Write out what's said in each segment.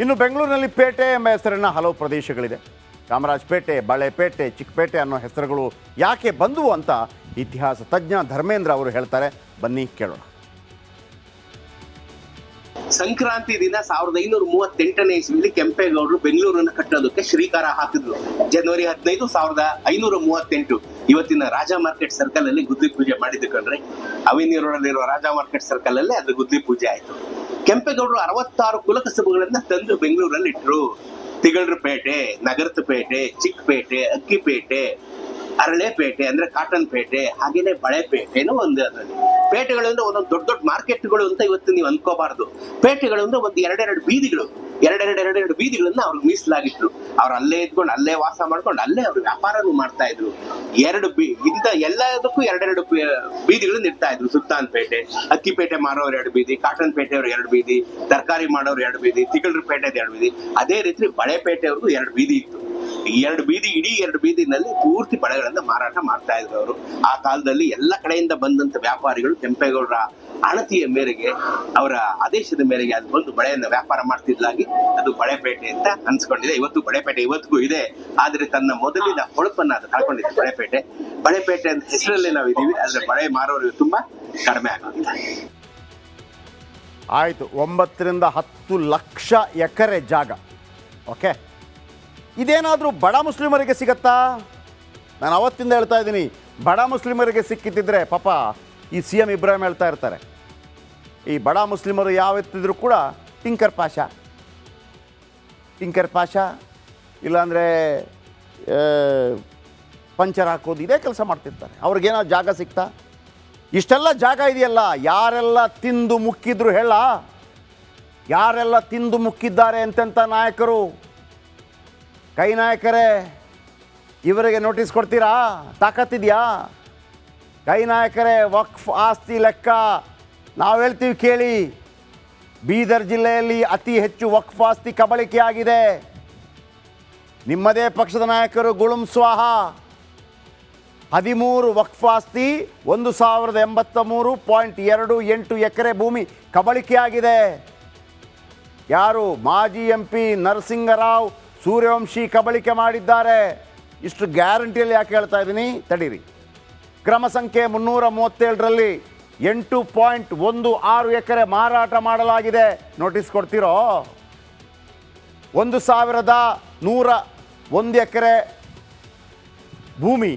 ಇನ್ನು ಬೆಂಗಳೂರಿನಲ್ಲಿ ಪೇಟೆ ಎಂಬ ಹೆಸರಿನ ಹಲವು ಪ್ರದೇಶಗಳಿದೆ. ಚಾಮರಾಜಪೇಟೆ ಬಳೆಪೇಟೆ ಚಿಕ್ಕಪೇಟೆ ಅನ್ನೋ ಹೆಸರುಗಳು ಯಾಕೆ ಬಂದವು ಅಂತ ಇತಿಹಾಸ ತಜ್ಞ ಧರ್ಮೇಂದ್ರ ಅವರು ಹೇಳ್ತಾರೆ. ಬನ್ನಿ ಕೇಳೋಣ. ಸಂಕ್ರಾಂತಿ ದಿನ ಸಾವಿರದ ಐನೂರ ಮೂವತ್ತೆಂಟನೇ ಇಸ್ವಿಲಿ ಕೆಂಪೇಗೌಡರು ಬೆಂಗಳೂರನ್ನು ಕಟ್ಟೋದಕ್ಕೆ ಶ್ರೀಕಾರ ಹಾಕಿದ್ರು. ಜನವರಿ ಹದಿನೈದು ಸಾವಿರದ ಐನೂರ ಮೂವತ್ತೆಂಟು. ಇವತ್ತಿನ ರಾಜ ಮಾರ್ಕೆಟ್ ಸರ್ಕಲ್ ಅಲ್ಲಿ ಗುದ್ದಿ ಪೂಜೆ ಮಾಡಿದ್ದು ಕಂಡ್ರೆ ಅವಿನೀರೋಡಲ್ಲಿರುವ ರಾಜಾ ಮಾರ್ಕೆಟ್ ಸರ್ಕಲ್ ಅಲ್ಲಿ ಅದು ಗುದ್ದಿ ಪೂಜೆ ಆಯ್ತು. ಕೆಂಪೇಗೌಡರು ಅರವತ್ತಾರು ಕುಲಕಸಬುಗಳನ್ನ ತಂದು ಬೆಂಗಳೂರಲ್ಲಿ ಇಟ್ರು ತಿಗಳರಪೇಟೆ ನಗರದ ಪೇಟೆ ಚಿಕ್ಕಪೇಟೆ, ಅಕ್ಕಿಪೇಟೆ, ಅರಳೆಪೇಟೆ ಅಂದ್ರೆ ಕಾಟನ್ ಪೇಟೆ ಹಾಗೇನೆ ಬಳೆಪೇಟೆನೂ ಒಂದು ಅದರಲ್ಲಿ. ಪೇಟೆಗಳು ಅಂದ್ರೆ ಒಂದೊಂದು ದೊಡ್ಡ ದೊಡ್ಡ ಮಾರ್ಕೆಟ್ಗಳು ಅಂತ ಇವತ್ತು ನೀವು ಅನ್ಕೋಬಾರ್ದು. ಪೇಟೆಗಳು ಅಂದ್ರೆ ಒಂದು ಎರಡೆರಡು ಬೀದಿಗಳು. ಎರಡೆರಡು ಎರಡೆರಡು ಬೀದಿಗಳನ್ನ ಅವ್ರಿಗೆ ಮೀಸಲಾಗಿಟ್ರು ಅವ್ರು ಅಲ್ಲೇ ಇದ್ಕೊಂಡು, ಅಲ್ಲೇ ವಾಸ ಮಾಡ್ಕೊಂಡು, ಅಲ್ಲೇ ಅವ್ರು ವ್ಯಾಪಾರನು ಮಾಡ್ತಾ ಇದ್ರು ಎರಡು ಬೀ ಇಂತ ಎಲ್ಲದಕ್ಕೂ ಎರಡೆರಡು ಬೀದಿಗಳನ್ನ ಇಡ್ತಾ ಇದ್ರು ಸುಲ್ತಾನ್ ಪೇಟೆ ಅಕ್ಕಿಪೇಟೆ ಮಾರೋರು ಎರಡು ಬೀದಿ ಕಾಟನ್ ಪೇಟೆಯವ್ರು ಎರಡು ಬೀದಿ, ತರಕಾರಿ ಮಾಡೋರು ಎರಡು ಬೀದಿ ತಿಗಳೂರು ಪೇಟೆದ ಎರಡು ಬೀದಿ. ಅದೇ ರೀತಿ ಬಳೆಪೇಟೆಯವ್ರಿಗೂ ಎರಡು ಬೀದಿ ಇತ್ತು. ಎರಡು ಬೀದಿ, ಇಡೀ ಎರಡು ಬೀದಿನಲ್ಲಿ ಪೂರ್ತಿ ಬಳೆಗಳನ್ನ ಮಾರಾಟ ಮಾಡ್ತಾ ಇದ್ರು ಅವರು ಆ ಕಾಲದಲ್ಲಿ ಎಲ್ಲ ಕಡೆಯಿಂದ ಬಂದಂತ ವ್ಯಾಪಾರಿಗಳು ಕೆಂಪೇಗೌಡರ ಅಣತಿಯ ಮೇರೆಗೆ, ಅವರ ಆದೇಶದ ಮೇರೆಗೆ ಅದು ಬಂದು ಬಳೆಯನ್ನು ವ್ಯಾಪಾರ ಮಾಡ್ತಿದ್ಲಾಗಿ ಅದು ಬಳೆಪೇಟೆ ಅಂತ ಅನ್ಸ್ಕೊಂಡಿದೆ. ಇವತ್ತು ಬಳೆಪೇಟೆ ಇವತ್ತಿಗೂ ಇದೆ. ಆದ್ರೆ ತನ್ನ ಮೊದಲಿನ ಹೊಳಪನ್ನ ಅದು ಕಳ್ಕೊಂಡಿದೆ. ಬಳೆಪೇಟೆ. ಬಳೆಪೇಟೆ ಅಂತ ಹೆಸರಲ್ಲೇ ನಾವು ಇದೀವಿ ಆದ್ರೆ ಬಳೆ ಮಾರೋರು ತುಂಬಾ ಕಡಿಮೆ ಆಗುತ್ತೆ ಆಯಿತು. ಒಂಬತ್ತರಿಂದ ಹತ್ತು ಲಕ್ಷ ಎಕರೆ ಜಾಗ. ಓಕೆ ಇದೇನಾದರೂ ಬಡ ಮುಸ್ಲಿಮರಿಗೆ ಸಿಗತ್ತಾ? ನಾನು ಅವತ್ತಿಂದ ಹೇಳ್ತಾ ಇದ್ದೀನಿ, ಬಡ ಮುಸ್ಲಿಮರಿಗೆ ಸಿಕ್ಕಿದ್ದಿದ್ರೆ ಪಾಪ ಈ ಸಿ ಎಂ ಇಬ್ರಾಹಿಂ ಹೇಳ್ತಾ ಇರ್ತಾರೆ. ಈ ಬಡ ಮುಸ್ಲಿಮರು ಯಾವತ್ತಿದ್ರು ಕೂಡ ಟಿಂಕರ್ ಪಾಷ. ಟಿಂಕರ್ ಪಾಷ, ಇಲ್ಲಾಂದರೆ ಪಂಚರ್ ಹಾಕೋದು, ಇದೇ ಕೆಲಸ ಮಾಡ್ತಿರ್ತಾರೆ. ಅವ್ರಿಗೇನೋ ಜಾಗ ಸಿಗ್ತಾ ಇಷ್ಟೆಲ್ಲ ಜಾಗ ಇದೆಯಲ್ಲ, ಯಾರೆಲ್ಲ ತಿಂದು ಮುಕ್ಕಿದ್ರು ಹೇಳ? ಯಾರೆಲ್ಲ ತಿಂದು ಮುಕ್ಕಿದ್ದಾರೆ ಅಂತೆಂಥ ನಾಯಕರು? ಕೈ ನಾಯಕರೇ, ಇವರಿಗೆ ನೋಟಿಸ್ ಕೊಡ್ತೀರಾ? ತಾಕತ್ತಿದೆಯಾ? ಕೈ ನಾಯಕರೇ, ವಕ್ಫ್ ಆಸ್ತಿ ಲೆಕ್ಕ ನಾವು ಹೇಳ್ತೀವಿ ಕೇಳಿ. ಬೀದರ್ ಜಿಲ್ಲೆಯಲ್ಲಿ ಅತಿ ಹೆಚ್ಚು ವಕ್ಫ್ ಆಸ್ತಿ ಕಬಳಿಕೆಯಾಗಿದೆ ನಿಮ್ಮದೇ ಪಕ್ಷದ ನಾಯಕರು ಗುಳುಂ ಸ್ವಾಹ. ಹದಿಮೂರು ವಕ್ಫ್ ಆಸ್ತಿ, ಒಂದು ಸಾವಿರದ ಎಂಬತ್ತ ಮೂರು ಪಾಯಿಂಟ್ ಎರಡು ಎಂಟು ಎಕರೆ ಭೂಮಿ ಕಬಳಿಕೆಯಾಗಿದೆ ಯಾರು? ಮಾಜಿ ಎಂ ಪಿ ನರಸಿಂಗರಾವ್ ಸೂರ್ಯವಂಶಿ ಕಬಳಿಕೆ ಮಾಡಿದ್ದಾರೆ. ಇಷ್ಟು ಗ್ಯಾರಂಟಿಯಲ್ಲಿ ಯಾಕೆ ಹೇಳ್ತಾ ಇದ್ದೀನಿ? ತಡೀರಿ. ಕ್ರಮ ಸಂಖ್ಯೆ ಮುನ್ನೂರ ಮೂವತ್ತೇಳರಲ್ಲಿ ಎಂಟು ಪಾಯಿಂಟ್ ಒಂದು ಆರು ಎಕರೆ ಮಾರಾಟ ಮಾಡಲಾಗಿದೆ. ನೋಟಿಸ್ ಕೊಡ್ತೀರೋ? ಒಂದು ಸಾವಿರದ ನೂರ ಒಂದು ಎಕರೆ ಭೂಮಿ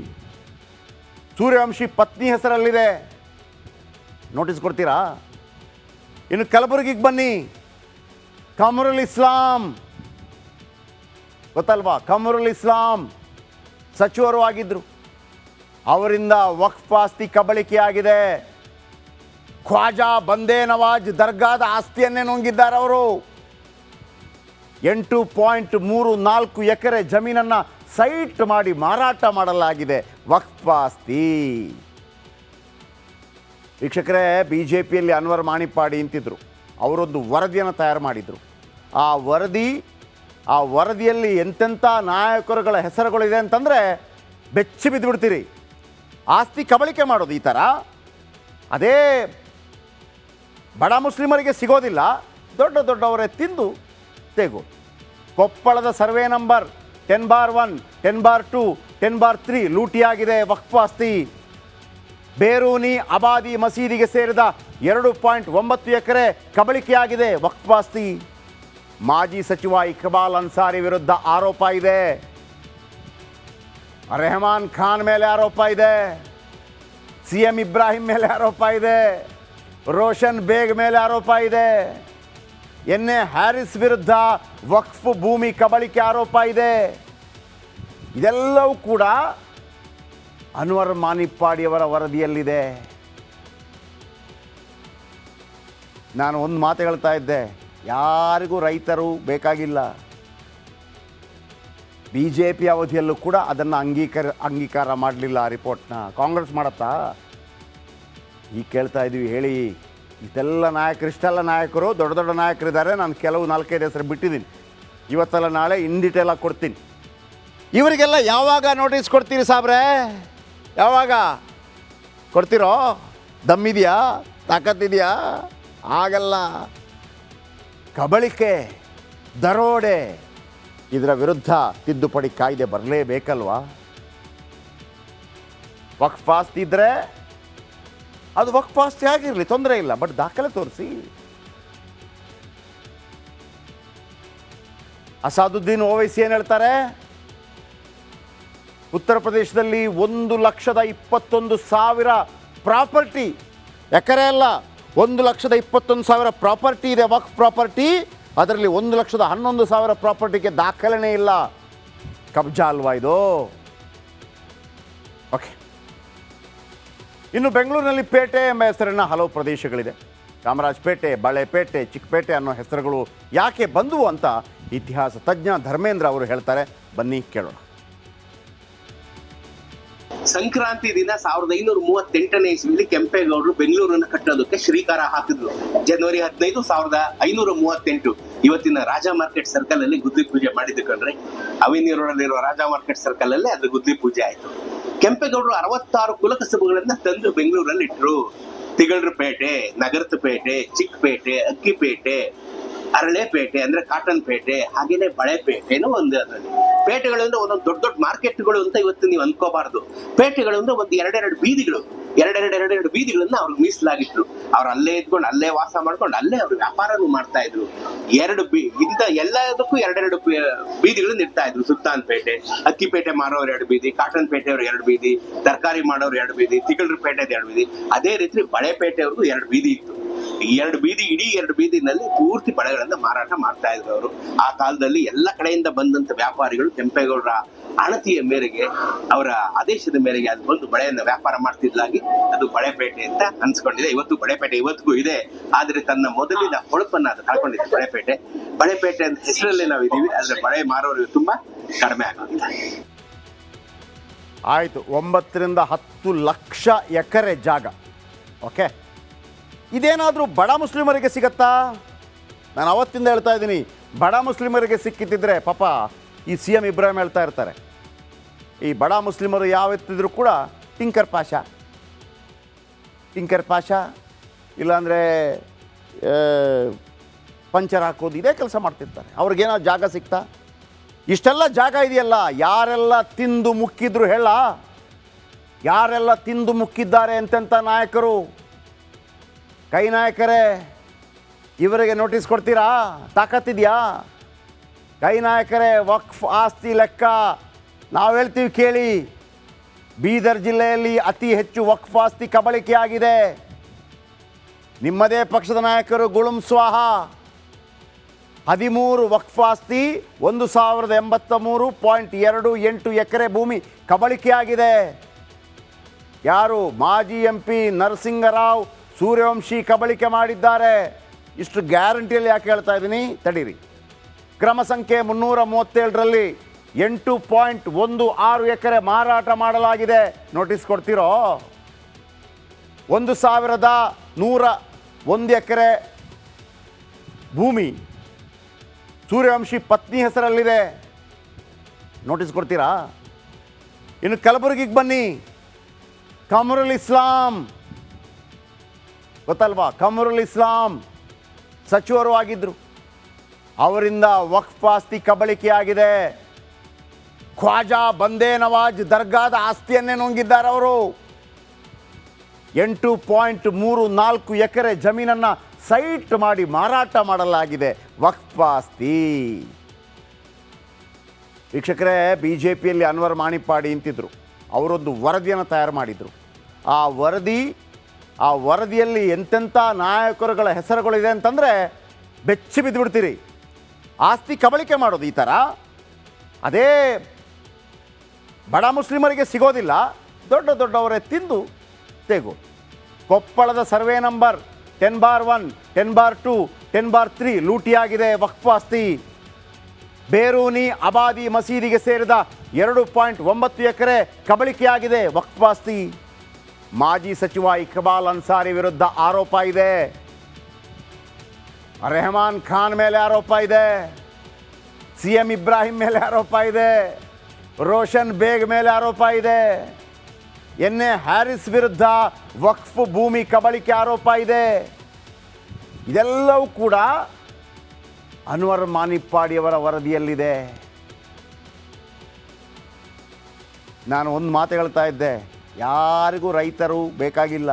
ಸೂರ್ಯವಂಶಿ ಪತ್ನಿ ಹೆಸರಲ್ಲಿದೆ. ನೋಟಿಸ್ ಕೊಡ್ತೀರಾ? ಇನ್ನು ಕಲಬುರಗಿಗೆ ಬನ್ನಿ. ಕಮರುಲ್ ಇಸ್ಲಾಂ. ಗೊತ್ತಲ್ವಾ? ಕಮರುಲ್ ಇಸ್ಲಾಂ ಸಚಿವರು ಆಗಿದ್ದರು ಅವರಿಂದ ವಕ್ಫ್ ಆಸ್ತಿ ಕಬಳಿಕೆಯಾಗಿದೆ. ಖ್ವಾಜಾ ಬಂದೇ ನವಾಜ್ ದರ್ಗಾದ ಆಸ್ತಿಯನ್ನೇ ನುಂಗಿದ್ದಾರೆ ಅವರು. ಎಂಟು ಪಾಯಿಂಟ್ ಮೂರು ನಾಲ್ಕು ಎಕರೆ ಜಮೀನನ್ನು ಸೈಟ್ ಮಾಡಿ ಮಾರಾಟ ಮಾಡಲಾಗಿದೆ. ವಕ್ಫ್ ಆಸ್ತಿ. ವೀಕ್ಷಕರೇ ಬಿ ಜೆ ಪಿಯಲ್ಲಿ ಅನ್ವರ್ ಮಾಣಿಪ್ಪಾಡಿ ಅಂತಿದ್ರು ಅವರೊಂದು ವರದಿಯನ್ನು ತಯಾರು ಮಾಡಿದರು. ಆ ವರದಿ ಆ ವರದಿಯಲ್ಲಿ ಎಂತೆಂಥ ನಾಯಕರುಗಳ ಹೆಸರುಗಳಿದೆ ಅಂತಂದರೆ ಬೆಚ್ಚಿ ಬಿದ್ದುಬಿಡ್ತೀರಿ. ಆಸ್ತಿ ಕಬಳಿಕೆ ಮಾಡೋದು ಈ ಥರ ಅದೇ ಬಡ ಮುಸ್ಲಿಮರಿಗೆ ಸಿಗೋದಿಲ್ಲ, ದೊಡ್ಡ ದೊಡ್ಡವರೇ ತಿಂದು ತೆಗು. ಕೊಪ್ಪಳದ survey number ten bar one, ten bar two, ten bar three ಲೂಟಿಯಾಗಿದೆ ವಕ್ಫ್ ಆಸ್ತಿ. ಬೇರೂನಿ ಅಬಾದಿ ಮಸೀದಿಗೆ ಸೇರಿದ ಎರಡು ಪಾಯಿಂಟ್ ಒಂಬತ್ತು ಎಕರೆ ಕಬಳಿಕೆಯಾಗಿದೆ ವಕ್ಫ್ ಆಸ್ತಿ. ಮಾಜಿ ಸಚಿವ ಇಕ್ಬಾಲ್ ಅನ್ಸಾರಿ ವಿರುದ್ಧ ಆರೋಪ ಇದೆ. ರೆಹಮಾನ್ ಖಾನ್ ಮೇಲೆ ಆರೋಪ ಇದೆ. ಸಿ ಎಂ ಇಬ್ರಾಹಿಂ ಮೇಲೆ ಆರೋಪ ಇದೆ. ರೋಷನ್ ಬೇಗ್ ಮೇಲೆ ಆರೋಪ ಇದೆ. ಎನ್ ಎ ಹ್ಯಾರಿಸ್ ವಿರುದ್ಧ ವಕ್ಫ್ ಭೂಮಿ ಕಬಳಿಕೆ ಆರೋಪ ಇದೆ. ಇದೆಲ್ಲವೂ ಕೂಡ ಅನ್ವರ್ ಮಾನಿಪ್ಪಾಡಿಯವರ ವರದಿಯಲ್ಲಿದೆ. ನಾನು ಒಂದು ಮಾತು ಹೇಳ್ತಾ ಇದ್ದೆ. ಯಾರಿಗೂ ರೈತರು ಬೇಕಾಗಿಲ್ಲ. ಬಿ ಜೆ ಪಿ ಅವಧಿಯಲ್ಲೂ ಕೂಡ ಅದನ್ನು ಅಂಗೀಕಾರ ಅಂಗೀಕಾರ ಮಾಡಲಿಲ್ಲ ಆ ರಿಪೋರ್ಟ್ನ. ಕಾಂಗ್ರೆಸ್ ಮಾಡತ್ತಾ? ಈಗ ಕೇಳ್ತಾ ಇದ್ದೀವಿ ಹೇಳಿ. ಇದೆಲ್ಲ ನಾಯಕರು, ಇಷ್ಟೆಲ್ಲ ನಾಯಕರು, ದೊಡ್ಡ ದೊಡ್ಡ ನಾಯಕರಿದ್ದಾರೆ. ನಾನು ಕೆಲವು ನಾಲ್ಕೈದು ಹೆಸರು ಬಿಟ್ಟಿದ್ದೀನಿ. ಇವತ್ತೆಲ್ಲ ನಾಳೆ ಇನ್ ಡೀಟೇಲ್ ಆಗಿ ಕೊಡ್ತೀನಿ. ಇವರಿಗೆಲ್ಲ ಯಾವಾಗ ನೋಟಿಸ್ ಕೊಡ್ತೀರಿ ಸಾಬ್ರೆ? ಯಾವಾಗ? ಕೊಡ್ತೀರೋ? ದಮ್ಮಿದೆಯಾ ತಾಕತ್ತಿದೆಯಾ ಆಗಲ್ಲ ಕಬಳಿಕೆ, ದರೋಡೆ, ಇದರ ವಿರುದ್ಧ ತಿದ್ದುಪಡಿ ಕಾಯ್ದೆ ಬರಲೇಬೇಕಲ್ವಾ? ವಕ್ಫ್ ಆಸ್ತಿ ಇದ್ರೆ ಅದು ವಕ್ಫ್ ಆಸ್ತಿ ಆಗಿರಲಿ, ತೊಂದರೆ ಇಲ್ಲ, ಬಟ್ ದಾಖಲೆ ತೋರಿಸಿ. ಅಸಾದುದ್ದೀನ್ ಓವೈಸಿ ಏನು ಹೇಳ್ತಾರೆ? ಉತ್ತರ ಪ್ರದೇಶದಲ್ಲಿ ಒಂದು ಲಕ್ಷದ ಇಪ್ಪತ್ತೊಂದು ಸಾವಿರ ಪ್ರಾಪರ್ಟಿ, ಎಕರೆ ಅಲ್ಲ. ಒಂದು ಲಕ್ಷದ ಇಪ್ಪತ್ತೊಂದು ಸಾವಿರ ಪ್ರಾಪರ್ಟಿ ಇದೆ, ವಕ್ಫ್ ಪ್ರಾಪರ್ಟಿ. ಅದರಲ್ಲಿ ಒಂದು ಲಕ್ಷದ ಹನ್ನೊಂದು ಸಾವಿರ ಪ್ರಾಪರ್ಟಿಗೆ ದಾಖಲೆನೇ ಇಲ್ಲ. ಕಬ್ಜಾ ಅಲ್ವಾ ಇದು? ಓಕೆ ಇನ್ನು ಬೆಂಗಳೂರಿನಲ್ಲಿ ಪೇಟೆ ಎಂಬ ಹೆಸರಿನ ಹಲವು ಪ್ರದೇಶಗಳಿದೆ. ಚಾಮರಾಜಪೇಟೆ ಬಾಳೆಪೇಟೆ ಚಿಕ್ಕಪೇಟೆ ಅನ್ನೋ ಹೆಸರುಗಳು ಯಾಕೆ ಬಂದವು ಅಂತ ಇತಿಹಾಸ ತಜ್ಞ ಧರ್ಮೇಂದ್ರ ಅವರು ಹೇಳ್ತಾರೆ. ಬನ್ನಿ ಕೇಳೋಣ. ಸಂಕ್ರಾಂತಿ ದಿನ ಸಾವಿರದ ಐನೂರ ಮೂವತ್ತೆಂಟನೇ ಇಸ್ವಿಲಿ ಕೆಂಪೇಗೌಡರು ಬೆಂಗಳೂರನ್ನು ಕಟ್ಟೋದಕ್ಕೆ ಶ್ರೀಕಾರ ಹಾಕಿದ್ರು. ಜನವರಿ ಹದಿನೈದು ಸಾವಿರದ ಐನೂರ ಮೂವತ್ತೆಂಟು. ಇವತ್ತಿನ ರಾಜ ಮಾರ್ಕೆಟ್ ಸರ್ಕಲ್ ಅಲ್ಲಿ ಗುದ್ಲಿ ಪೂಜೆ ಮಾಡಿದ್ದು ಕಣ್ರಿ ಅವಿನಿ ರೋಡ್ ಅಲ್ಲಿರುವ ರಾಜ ಮಾರ್ಕೆಟ್ ಸರ್ಕಲ್ ಅಲ್ಲಿ ಅದ್ರ ಗುದ್ಲಿ ಪೂಜೆ ಆಯ್ತು. ಕೆಂಪೇಗೌಡರು ಅರವತ್ತಾರು ಕುಲಕಸಬುಗಳನ್ನ ತಂದು ಬೆಂಗಳೂರಲ್ಲಿ ಇಟ್ರು. ತಿಗಳರಪೇಟೆ ಪೇಟೆ ನಗರದ ಪೇಟೆ ಚಿಕ್ಕಪೇಟೆ ಅಕ್ಕಿಪೇಟೆ ಅರಳೆಪೇಟೆ ಅಂದ್ರೆ ಕಾಟನ್ ಪೇಟೆ ಹಾಗೇನೆ ಬಳೆಪೇಟೆನೂ ಒಂದು ಅದರಲ್ಲಿ. ಪೇಟೆಗಳು ಅಂದ್ರೆ ಒಂದೊಂದು ದೊಡ್ಡ ದೊಡ್ಡ ಮಾರ್ಕೆಟ್ಗಳು ಅಂತ ಇವತ್ತು ನೀವು ಅನ್ಕೋಬಾರ್ದು. ಪೇಟೆಗಳು ಅಂದ್ರೆ ಒಂದು ಎರಡೆರಡು ಬೀದಿಗಳು. ಎರಡೆರಡು ಎರಡೆರಡು ಬೀದಿಗಳನ್ನ ಅವ್ರಿಗೆ ಮೀಸಲಾಗಿಟ್ರು. ಅವ್ರು ಅಲ್ಲೇ ಇದ್ಕೊಂಡು, ಅಲ್ಲೇ ವಾಸ ಮಾಡ್ಕೊಂಡು, ಅಲ್ಲೇ ಅವ್ರು ವ್ಯಾಪಾರನೂ ಮಾಡ್ತಾ ಇದ್ರು ಎರಡು ಬೀ, ಇಂಥ ಎಲ್ಲದಕ್ಕೂ ಎರಡೆರಡು ಬೀದಿಗಳು ಇಡ್ತಾ ಇದ್ರು ಸುಲ್ತಾನ್ ಪೇಟೆ ಅಕ್ಕಿಪೇಟೆ ಮಾರೋರು ಎರಡು ಬೀದಿ ಕಾಟನ್ ಪೇಟೆಯವ್ರು ಎರಡು ಬೀದಿ, ತರಕಾರಿ ಮಾಡೋರು ಎರಡು ಬೀದಿ ತಿಗಳರ ಪೇಟೆದ ಎರಡು ಬೀದಿ. ಅದೇ ರೀತಿ ಬಳೆಪೇಟೆಯವ್ರಿಗೂ ಎರಡು ಬೀದಿ ಇತ್ತು. ಎರಡು ಬೀದಿ, ಇಡೀ ಎರಡು ಬೀದಿನಲ್ಲಿ ಪೂರ್ತಿ ಬಳೆಗಳನ್ನ ಮಾರಾಟ ಮಾಡ್ತಾ ಇದ್ರು ಅವರು ಆ ಕಾಲದಲ್ಲಿ ಎಲ್ಲ ಕಡೆಯಿಂದ ಬಂದಂತ ವ್ಯಾಪಾರಿಗಳು ಕೆಂಪೇಗೌಡರ ಅಣತಿಯ ಮೇರೆಗೆ, ಅವರ ಆದೇಶದ ಮೇರೆಗೆ ಅದು ಬಂದು ಬಳೆಯನ್ನು ವ್ಯಾಪಾರ ಮಾಡ್ತಿದ್ಲಾಗಿ ಅದು ಬಳೆಪೇಟೆ ಅಂತ ಅನ್ಸ್ಕೊಂಡಿದೆ. ಇವತ್ತು ಬಳೆಪೇಟೆ ಇವತ್ತಿಗೂ ಇದೆ. ಆದ್ರೆ ತನ್ನ ಮೊದಲಿನ ಹೊಳಪನ್ನ ಅದು ಕಳ್ಕೊಂಡಿದೆ. ಬಳೆಪೇಟೆ. ಬಳೆಪೇಟೆ ಅಂತ ಹೆಸರಲ್ಲಿ ನಾವು ಇದೀವಿ ಆದ್ರೆ ಬಳೆ ಮಾರೋರು ತುಂಬಾ ಕಡಿಮೆ ಆಗುತ್ತೆ ಆಯಿತು. ಒಂಬತ್ತರಿಂದ ಹತ್ತು ಲಕ್ಷ ಎಕರೆ ಜಾಗ. ಓಕೆ ಇದೇನಾದರೂ ಬಡ ಮುಸ್ಲಿಮರಿಗೆ ಸಿಗತ್ತಾ? ನಾನು ಅವತ್ತಿಂದ ಹೇಳ್ತಾ ಇದ್ದೀನಿ, ಬಡ ಮುಸ್ಲಿಮರಿಗೆ ಸಿಕ್ಕಿದ್ದಿದ್ರೆ ಪಾಪ ಈ ಸಿ ಎಂ ಇಬ್ರಾಹಿಂ ಹೇಳ್ತಾ ಇರ್ತಾರೆ. ಈ ಬಡ ಮುಸ್ಲಿಮರು ಯಾವತ್ತಿದ್ರು ಕೂಡ ಟಿಂಕರ್ ಪಾಷ. ಟಿಂಕರ್ ಪಾಷ, ಇಲ್ಲಾಂದರೆ ಪಂಚರ್ ಹಾಕೋದು, ಇದೇ ಕೆಲಸ ಮಾಡ್ತಿರ್ತಾರೆ. ಅವ್ರಿಗೇನೋ ಜಾಗ ಸಿಗ್ತಾ ಇಷ್ಟೆಲ್ಲ ಜಾಗ ಇದೆಯಲ್ಲ, ಯಾರೆಲ್ಲ ತಿಂದು ಮುಕ್ಕಿದ್ರು ಹೇಳ? ಯಾರೆಲ್ಲ ತಿಂದು ಮುಕ್ಕಿದ್ದಾರೆ ಅಂತೆಂಥ ನಾಯಕರು? ಕೈ ನಾಯಕರೇ, ಇವರಿಗೆ ನೋಟಿಸ್ ಕೊಡ್ತೀರಾ? ತಾಕತ್ತಿದೆಯಾ? ಕೈ ನಾಯಕರೇ, ವಕ್ಫ್ ಆಸ್ತಿ ಲೆಕ್ಕ ನಾವು ಹೇಳ್ತೀವಿ ಕೇಳಿ. ಬೀದರ್ ಜಿಲ್ಲೆಯಲ್ಲಿ ಅತಿ ಹೆಚ್ಚು ವಕ್ಫ್ ಆಸ್ತಿ ಕಬಳಿಕೆ ಆಗಿದೆ ನಿಮ್ಮದೇ ಪಕ್ಷದ ನಾಯಕರು ಗುಳುಂ ಸ್ವಾಹ. ಹದಿಮೂರು ವಕ್ಫ್ ಆಸ್ತಿ, ಒಂದು ಸಾವಿರದ ಎಂಬತ್ತ ಮೂರು ಪಾಯಿಂಟ್ ಎರಡು ಎಂಟು ಎಕರೆ ಭೂಮಿ ಕಬಳಿಕೆಯಾಗಿದೆ. ಯಾರು? ಮಾಜಿ ಎಂ ಪಿ ನರಸಿಂಗರಾವ್ ಸೂರ್ಯವಂಶಿ ಕಬಳಿಕೆ ಮಾಡಿದ್ದಾರೆ. ಇಷ್ಟು ಗ್ಯಾರಂಟಿಯಲ್ಲಿ ಯಾಕೆ ಹೇಳ್ತಾ ಇದ್ದೀನಿ? ತಡೀರಿ. ಕ್ರಮ ಸಂಖ್ಯೆ ಮುನ್ನೂರ ಮೂವತ್ತೇಳರಲ್ಲಿ ಎಂಟು ಪಾಯಿಂಟ್ ಒಂದು ಆರು ಎಕರೆ ಮಾರಾಟ ಮಾಡಲಾಗಿದೆ. ನೋಟಿಸ್ ಕೊಡ್ತೀರೋ? ಒಂದು ಸಾವಿರದ ನೂರ ಒಂದು ಎಕರೆ ಭೂಮಿ. ಸೂರ್ಯವಂಶಿ ಪತ್ನಿ ಹೆಸರಲ್ಲಿದೆ. ನೋಟಿಸ್ ಕೊಡ್ತೀರಾ? ಇನ್ನು ಕಲಬುರಗಿಗೆ ಬನ್ನಿ. ಕಮರುಲ್ ಇಸ್ಲಾಂ. ಗೊತ್ತಲ್ವಾ? ಕಮರುಲ್ ಇಸ್ಲಾಂ ಸಚಿವರು ಆಗಿದ್ರು. ಅವರಿಂದ ವಕ್ಫ್ ಆಸ್ತಿ ಕಬಳಿಕೆಯಾಗಿದೆ. ಖ್ವಾಜಾ ಬಂದೇ ನವಾಜ್ ದರ್ಗಾದ ಆಸ್ತಿಯನ್ನೇ ನುಂಗಿದ್ದಾರೆ ಅವರು. ಎಂಟು ಪಾಯಿಂಟ್ ಮೂರು ನಾಲ್ಕು ಎಕರೆ ಜಮೀನನ್ನು ಸೈಟ್ ಮಾಡಿ ಮಾರಾಟ ಮಾಡಲಾಗಿದೆ. ವಕ್ಫ್ ಆಸ್ತಿ. ವೀಕ್ಷಕರೇ ಬಿ ಜೆ ಪಿಯಲ್ಲಿ ಅನ್ವರ್ ಮಾಣಿಪ್ಪಾಡಿ ಅಂತಿದ್ರು ಅವರೊಂದು ವರದಿಯನ್ನು ತಯಾರು ಮಾಡಿದರು. ಆ ವರದಿ ಆ ವರದಿಯಲ್ಲಿ ಎಂತೆಂಥ ನಾಯಕರುಗಳ ಹೆಸರುಗಳಿದೆ ಅಂತಂದರೆ ಬೆಚ್ಚಿ ಬಿದ್ದುಬಿಡ್ತೀರಿ. ಆಸ್ತಿ ಕಬಳಿಕೆ ಮಾಡೋದು ಈ ಥರ ಅದೇ ಬಡ ಮುಸ್ಲಿಮರಿಗೆ ಸಿಗೋದಿಲ್ಲ, ದೊಡ್ಡ ದೊಡ್ಡವರೇ ತಿಂದು ತೆಗು. ಕೊಪ್ಪಳದ survey number ten bar one, ten bar two, ten bar three ಲೂಟಿಯಾಗಿದೆ ವಕ್ಫ್ ಆಸ್ತಿ. ಬೇರೂನಿ ಅಬಾದಿ ಮಸೀದಿಗೆ ಸೇರಿದ ಎರಡು ಪಾಯಿಂಟ್ ಒಂಬತ್ತು ಎಕರೆ ಕಬಳಿಕೆಯಾಗಿದೆ ವಕ್ಫ್ ಆಸ್ತಿ. ಮಾಜಿ ಸಚಿವ ಇಕ್ಬಾಲ್ ಅನ್ಸಾರಿ ವಿರುದ್ಧ ಆರೋಪ ಇದೆ. ರೆಹಮಾನ್ ಖಾನ್ ಮೇಲೆ ಆರೋಪ ಇದೆ. ಸಿ ಎಂ ಇಬ್ರಾಹಿಂ ಮೇಲೆ ಆರೋಪ ಇದೆ. ರೋಷನ್ ಬೇಗ್ ಮೇಲೆ ಆರೋಪ ಇದೆ. ಎನ್ ಎ ಹ್ಯಾರಿಸ್ ವಿರುದ್ಧ ವಕ್ಫ್ ಭೂಮಿ ಕಬಳಿಕೆ ಆರೋಪ ಇದೆ. ಇದೆಲ್ಲವೂ ಕೂಡ ಅನ್ವರ್ ಮಾನಿಪ್ಪಾಡಿಯವರ ವರದಿಯಲ್ಲಿದೆ. ನಾನು ಒಂದು ಮಾತು ಹೇಳ್ತಾ ಇದ್ದೆ. ಯಾರಿಗೂ ರೈತರು ಬೇಕಾಗಿಲ್ಲ.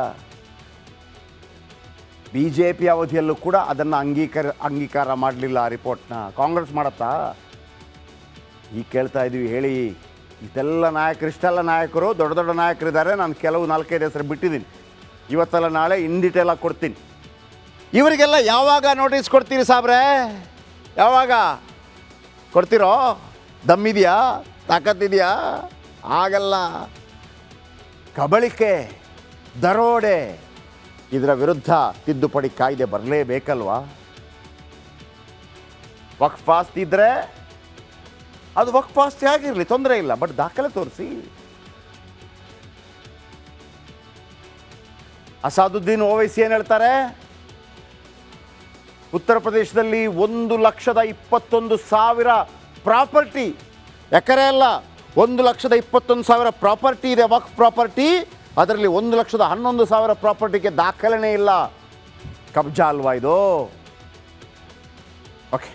ಬಿ ಜೆ ಪಿ ಅವಧಿಯಲ್ಲೂ ಕೂಡ ಅದನ್ನು ಅಂಗೀಕಾರ ಅಂಗೀಕಾರ ಮಾಡಲಿಲ್ಲ ಆ ರಿಪೋರ್ಟ್ನ. ಕಾಂಗ್ರೆಸ್ ಮಾಡತ್ತಾ? ಈಗ ಕೇಳ್ತಾ ಇದ್ದೀವಿ ಹೇಳಿ. ಇದೆಲ್ಲ ನಾಯಕರು ಇಷ್ಟೆಲ್ಲ ನಾಯಕರು, ದೊಡ್ಡ ದೊಡ್ಡ ನಾಯಕರಿದ್ದಾರೆ. ನಾನು ಕೆಲವು ನಾಲ್ಕೈದು ಹೆಸರು ಬಿಟ್ಟಿದ್ದೀನಿ. ಇವತ್ತೆಲ್ಲ ನಾಳೆ ಇನ್ ಡೀಟೇಲ್ ಆಗಿ ಕೊಡ್ತೀನಿ. ಇವರಿಗೆಲ್ಲ ಯಾವಾಗ ನೋಟಿಸ್ ಕೊಡ್ತೀರಿ ಸಾಬ್ರೆ? ಯಾವಾಗ? ಕೊಡ್ತೀರೋ? ದಮ್ಮಿದೆಯಾ ತಾಕತ್ತಿದೆಯಾ ಆಗಲ್ಲ ಕಬಳಿಕೆ, ದರೋಡೆ ಇದರ ವಿರುದ್ಧ ತಿದ್ದುಪಡಿ ಕಾಯ್ದೆ ಬರಲೇಬೇಕಲ್ವಾ? ವಕ್ಫ್ ಆಸ್ತಿ ಇದ್ದರೆ ಅದು ವಕ್ಫ್ ಆಸ್ತಿ ಆಗಿರಲಿ, ತೊಂದರೆ ಇಲ್ಲ, ಬಟ್ ದಾಖಲೆ ತೋರಿಸಿ. ಅಸಾದುದ್ದೀನ್ ಓವೈಸಿ ಏನು ಹೇಳ್ತಾರೆ? ಉತ್ತರ ಪ್ರದೇಶದಲ್ಲಿ ಒಂದು ಲಕ್ಷದ ಇಪ್ಪತ್ತೊಂದು ಸಾವಿರ ಪ್ರಾಪರ್ಟಿ, ಎಕರೆ ಅಲ್ಲ. ಒಂದು ಲಕ್ಷದ ಇಪ್ಪತ್ತೊಂದು ಸಾವಿರ ಪ್ರಾಪರ್ಟಿ ಇದೆ, ವಕ್ಫ್ ಪ್ರಾಪರ್ಟಿ. ಅದರಲ್ಲಿ ಒಂದು ಲಕ್ಷದ ಹನ್ನೊಂದು ಸಾವಿರ ಪ್ರಾಪರ್ಟಿಗೆ ದಾಖಲೆನೇ ಇಲ್ಲ. ಕಬ್ಜಾ ಅಲ್ವಾ ಇದು? ಓಕೆ